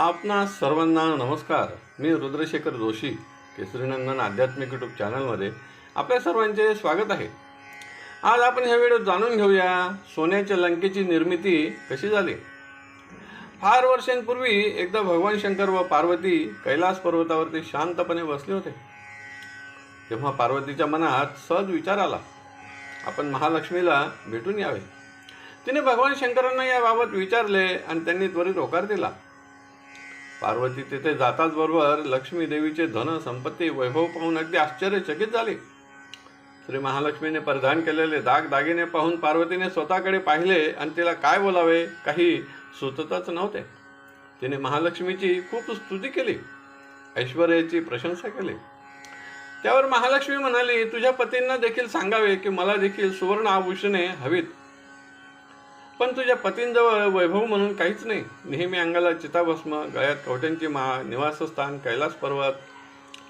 आपणा सर्वांना नमस्कार. मी रुद्रशेखर जोशी केसरीनंदन आध्यात्मिक यूट्यूब चॅनलमध्ये आपल्या सर्वांचे स्वागत आहे. आज आपण ह्या व्हिडिओत जाणून घेऊया सोन्याच्या लंकेची निर्मिती कशी झाली. फार वर्षांपूर्वी एकदा भगवान शंकर व पार्वती कैलास पर्वतावरती शांतपणे बसले होते. तेव्हा पार्वतीच्या मनात सहज विचार आला. आपण महालक्ष्मीला भेटून यावे. तिने भगवान शंकरांना याबाबत विचारले आणि त्यांनी त्वरित होकार दिला. पार्वती तिथे जाताच बरोबर लक्ष्मी देवीचे धन संपत्ती वैभव पाहून अगदी आश्चर्यचकित झाले. श्री महालक्ष्मीने परिधान केलेले दाग दागिने पाहून पार्वतीने स्वतःकडे पाहिले आणि तिला काय बोलावे? काही सुचतच नव्हते. तिने महालक्ष्मीची खूप स्तुती केली. ऐश्वर्याची प्रशंसा केली. त्यावर महालक्ष्मी म्हणाली तुझ्या पतींना देखील सांगावे की मला देखील सुवर्ण आभूषणे हवीत. पण तुझ्या पतींजवळ वैभव म्हणून काहीच नाही. नेहमी अंगाला चिताभस्म गळ्यात कवट्यांची माळ निवासस्थान कैलास पर्वत.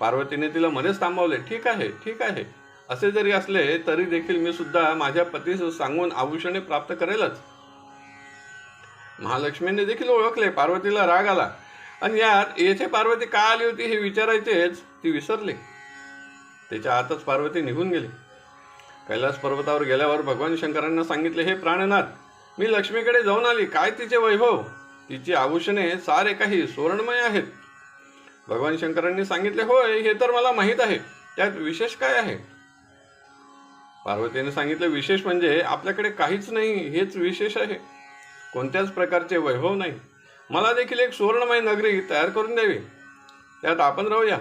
पार्वतीने तिला मध्येच थांबवले. ठीक आहे ठीक आहे. असे जरी असले तरी देखील मी सुद्धा माझ्या पतीस सांगून आभूषणे प्राप्त करेलच. महालक्ष्मीने देखील ओळखले. पार्वतीला राग आला. आणि यात येथे पार्वती का आली होती हे विचारायचेच ती विसरली. त्याच्या आतच पार्वती निघून गेली. कैलास पर्वतावर गेल्यावर भगवान शंकरांना सांगितले हे प्राणनाथ मी लक्ष्मीकडे जाऊन आली. काय तिचे वैभव? तिची आभूषणे सारे काही सुवर्णमय आहेत. भगवान शंकरांनी सांगितले होय हे तर मला माहीत आहे. त्यात विशेष काय आहे? पार्वतीने सांगितले विशेष म्हणजे आपल्याकडे काहीच नाही हेच विशेष आहे. कोणत्याच प्रकारचे वैभव नाही. मला देखील एक सुवर्णमय नगरी तयार करून द्यावी. त्यात आपण राहूया.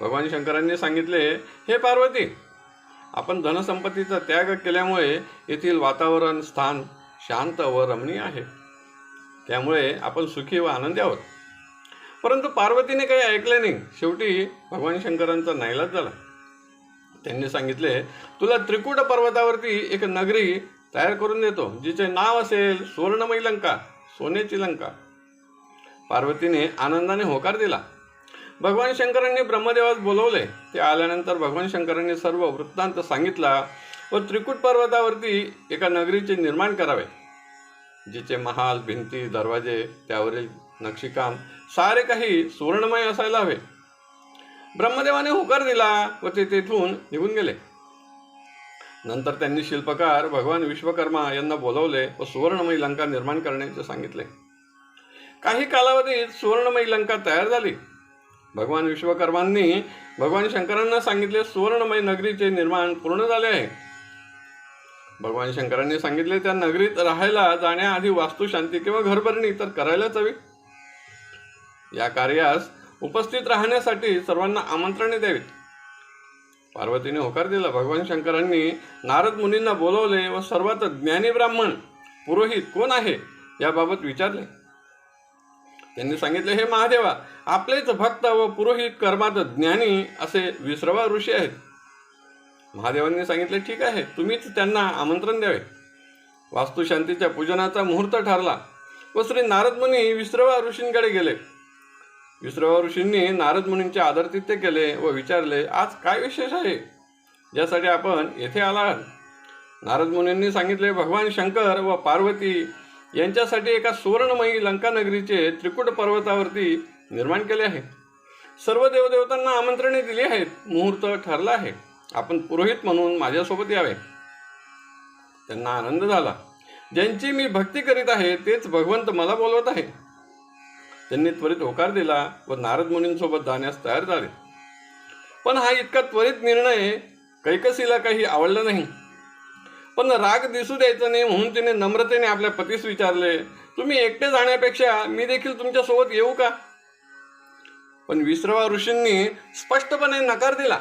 भगवान शंकरांनी सांगितले हे पार्वती आपण धनसंपत्तीचा त्याग केल्यामुळे येथील वातावरण स्थान शांत व रमणीय आहे. त्यामुळे आपण सुखी व आनंदी आहोत. परंतु पार्वतीने काही ऐकले नाही. शेवटी भगवान शंकरांचा नाईलाज झाला. त्यांनी सांगितले तुला त्रिकुट पर्वतावरती एक नगरी तयार करून देतो जिचे नाव असेल सुवर्णमयी लंका सोन्याची लंका. पार्वतीने आनंदाने होकार दिला. भगवान शंकरांनी ब्रह्मदेवास बोलवले. ते आल्यानंतर भगवान शंकरांनी सर्व वृत्तांत सांगितला व त्रिकुट पर्वतावरती एका नगरीचे निर्माण करावे. जिचे महाल भिंती दरवाजे त्यावरील नक्षीकाम सारे काही सुवर्णमय असायला हवे. ब्रह्मदेवाने होकार दिला व ते तेथून निघून गेले. नंतर त्यांनी शिल्पकार भगवान विश्वकर्मा यांना बोलवले व सुवर्णमयी लंका निर्माण करण्याचे सांगितले. काही कालावधीत सुवर्णमयी लंका तयार झाली. भगवान विश्वकर्मांनी भगवान शंकरांना सांगितले सुवर्णमय नगरीचे निर्माण पूर्ण झाले आहे. भगवान शंकरांनी सांगितले त्या नगरीत राहायला जाण्याआधी वास्तुशांती किंवा घरभरणी तर करायलाच हवी. या कार्यास उपस्थित राहण्यासाठी सर्वांना आमंत्रणे द्यावीत पार्वतीने होकार दिला. भगवान शंकरांनी नारद मुनींना बोलवले व सर्वात ज्ञानी ब्राह्मण पुरोहित कोण आहे याबाबत विचारले. त्यांनी सांगितले हे महादेवा आपलेच भक्त व पुरोहित कर्मात ज्ञानी असे विसरवा ऋषी आहेत. महादेवांनी सांगितले ठीक आहे तुम्हीच त्यांना आमंत्रण द्यावे. वास्तुशांतीच्या पूजनाचा मुहूर्त ठरला व श्री नारद मुनी ऋषींकडे गेले. विश्रवा ऋषींनी नारद मुनींचे केले व विचारले आज काय विशेष आहे? ज्यासाठी आपण येथे आला नारदमुनींनी नारद मुनींनी सांगितले भगवान शंकर व पार्वती यांच्यासाठी एका सुवर्णमयी लंकानगरीचे त्रिकुट पर्वतावरती निर्माण केले आहे. सर्व देवदेवतांना आमंत्रणे दिली आहेत. मुहूर्त ठरला आहे. आपण पुरोहित म्हणून माझ्यासोबत यावे. त्यांना आनंद झाला. ज्यांची मी भक्ती करीत आहे तेच भगवंत मला बोलवत आहे त्यांनी त्वरित होकार दिला व नारद मुनींसोबत जाण्यास तयार झाले. पण हा इतका त्वरित निर्णय कैकसीला काही आवडला नाही. पण राग दिसू द्यायचा नाही म्हणून तिने नम्रतेने आपल्या पतीस विचारले तुम्ही एकटे जाण्यापेक्षा मी देखील तुमच्यासोबत येऊ का? पण विश्रवा ऋषींनी स्पष्टपणे नकार दिला.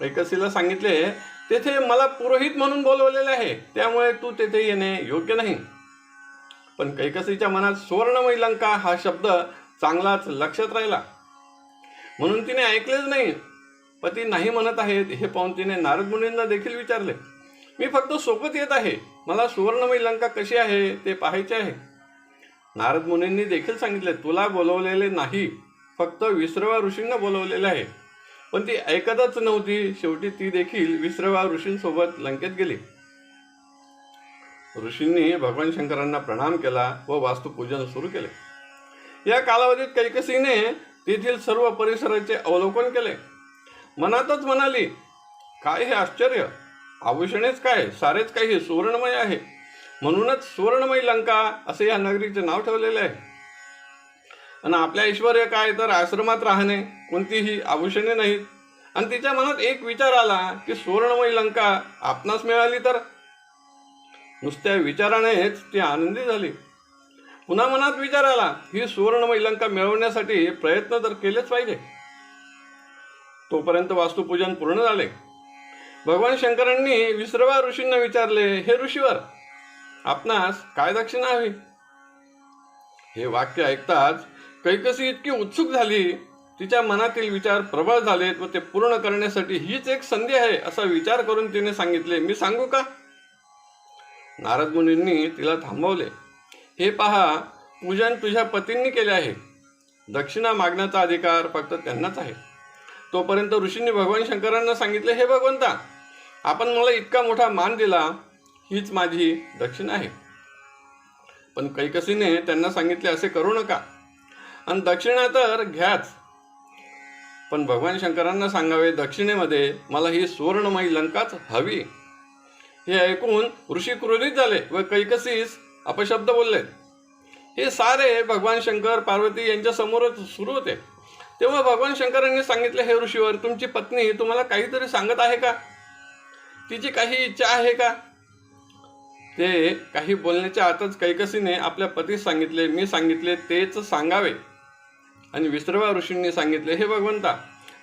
कैकसीला सांगितले तेथे मला पुरोहित म्हणून बोलवलेले आहे त्यामुळे तू तेथे येणे योग्य नाही. पण कैकसीच्या मनात सुवर्णमयी लंका हा शब्द चांगलाच लक्षात राहिला. म्हणून तिने ऐकलेच नाही. पती नाही म्हणत आहेत हे पाहून तिने नारद मुनींना देखील विचारले. मी फक्त सोबत येत आहे. मला सुवर्णमयी लंका कशी आहे ते पाहायचे आहे. नारद मुनींनी देखील सांगितले तुला बोलवलेले नाही फक्त विसरवा ऋषींना बोलवलेले आहे. पण ती ऐकतच नव्हती. शेवटी ती देखील विसरवा ऋषींसोबत लंकेत गेली. ऋषींनी भगवान शंकरांना प्रणाम केला व वास्तुपूजन सुरू केले. या कालावधीत कैकसीने तेथील सर्व परिसराचे अवलोकन केले. मनातच म्हणाली काय हे आश्चर्य! आभूषणेच काय? सारेच काही सुवर्णमय आहे. म्हणूनच सुवर्णमय लंका असे या नगरीचे नाव ठेवलेले आहे. आणि आपल्या ऐश्वर काय तर आश्रमात राहणे कोणतीही आभूषणे नाहीत. आणि तिच्या मनात एक विचार आला की सुवर्णमय लंका आपणास मिळाली तर? नुसत्या विचारानेच ती आनंदी झाली. पुन्हा मनात विचार आला ही सुवर्णमय लंका मिळवण्यासाठी प्रयत्न तर केलेच पाहिजे. तोपर्यंत वास्तुपूजन पूर्ण झाले. भगवान शंकरांनी विसरवा ऋषींना विचारले हे ऋषीवर आपणास काय दक्षिणा हवी? हे वाक्य ऐकताच कैकसी इतकी उत्सुक झाली. तिच्या मनातील विचार प्रबळ झालेत व ते पूर्ण करण्यासाठी हीच एक संधी आहे असा विचार करून तिने सांगितले मी सांगू का? नारद मुनींनी तिला थांबवले. हे पहा पूजन तुझ्या पतींनी केले आहे. दक्षिणा मागण्याचा अधिकार फक्त त्यांनाच आहे. तोपर्यंत ऋषींनी भगवान शंकरांना सांगितले हे भगवंता आपण मला इतका मोठा मान दिला हीच माझी दक्षिणा आहे. पण कैकसीने त्यांना सांगितले असे करू नका. आणि दक्षिणा तर घ्याच. पण भगवान शंकरांना सांगावे दक्षिणेमध्ये मला ही सुवर्णमयी लंकाच हवी. हे ऐकून ऋषी क्रोधित झाले व कैकसीस अपशब्द बोलले हे सारे भगवान शंकर पार्वती यांच्या समोरच सुरू होते. तेव्हा भगवान शंकरांनी सांगितले हे ऋषीवर तुमची पत्नी तुम्हाला काहीतरी सांगत आहे का? तिची काही इच्छा आहे का? ते काही बोलण्याच्या आतच कैकसीने आपल्या पतीस सांगितले मी सांगितले तेच सांगावे. आणि विश्रवा ऋषींनी सांगितले हे भगवंता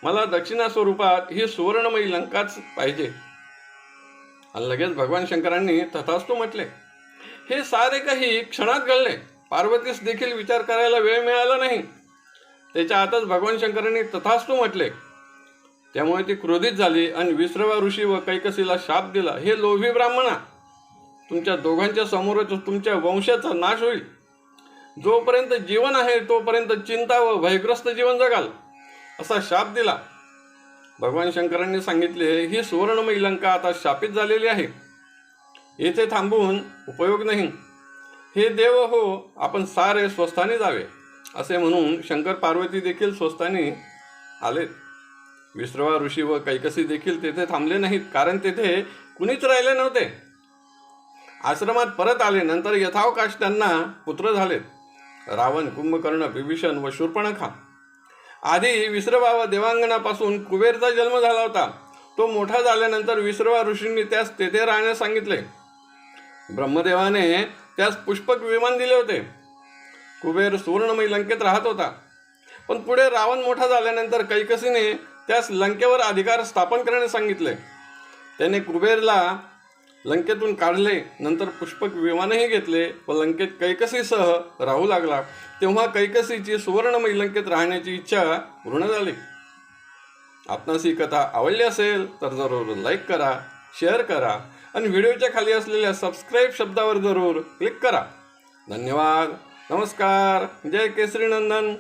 मला दक्षिणा स्वरूपात ही सुवर्णमयी लंकाच पाहिजे. आणि लगेच भगवान शंकरांनी तथास्तू म्हटले हे सारे काही क्षणात घडले. पार्वतीस देखील विचार करायला वेळ मिळाला नाही. त्याच्या आतच भगवान शंकरांनी तथास्तू म्हटले त्यामुळे ती क्रोधित झाली आणि विश्रवा ऋषी व कैकसीला शाप दिला. हे लोभी ब्राह्मणा तुमच्या दोघांच्या समोरच तुमच्या वंशाचा नाश होईल. जोपर्यंत जीवन आहे तोपर्यंत चिंता व भयग्रस्त जीवन जगाल असा शाप दिला. भगवान शंकरांनी सांगितले ही सुवर्णमयी लंका आता शापित झालेली आहे. येथे थांबून उपयोग नाही. हे देव हो आपण सारे स्वस्थाने जावे. असे म्हणून शंकर पार्वती देखील स्वस्थानी आलेत. विश्रवा ऋषी व कैकसी देखील तेथे थांबले नाहीत कारण तेथे कुणीच राहिले नव्हते. आश्रमात परत आले नंतर यथावकाश त्यांना पुत्र झालेत रावण कुंभकर्ण विभीषण व शूर्पणखा. आधी विश्रवा व देवांगणापासून कुबेरचा जन्म झाला होता. तो मोठा झाल्यानंतर विश्रवा ऋषींनी त्यास तेथे राहण्यास सांगितले. ब्रह्मदेवाने त्यास पुष्पक विमान दिले होते. कुबेर सुवर्णमयी लंकेत राहत होता. पण पुढे रावण मोठा झाल्यानंतर कैकसीने त्यास लंकेवर अधिकार स्थापन करण्यास सांगितले. त्याने कुबेरला लंकेतून काढले नंतर पुष्पक विमानही घेतले व लंकेत कैकसीसह राहू लागला. तेव्हा कैकसीची सुवर्णमयी लंकेत राहण्याची इच्छा पूर्ण झाली. आपणास ही कथा आवडली असेल तर जरूर लाईक करा शेअर करा आणि व्हिडिओच्या खाली असलेल्या सबस्क्राईब शब्दावर जरूर क्लिक करा. धन्यवाद. नमस्कार. जय केसरी नंदन.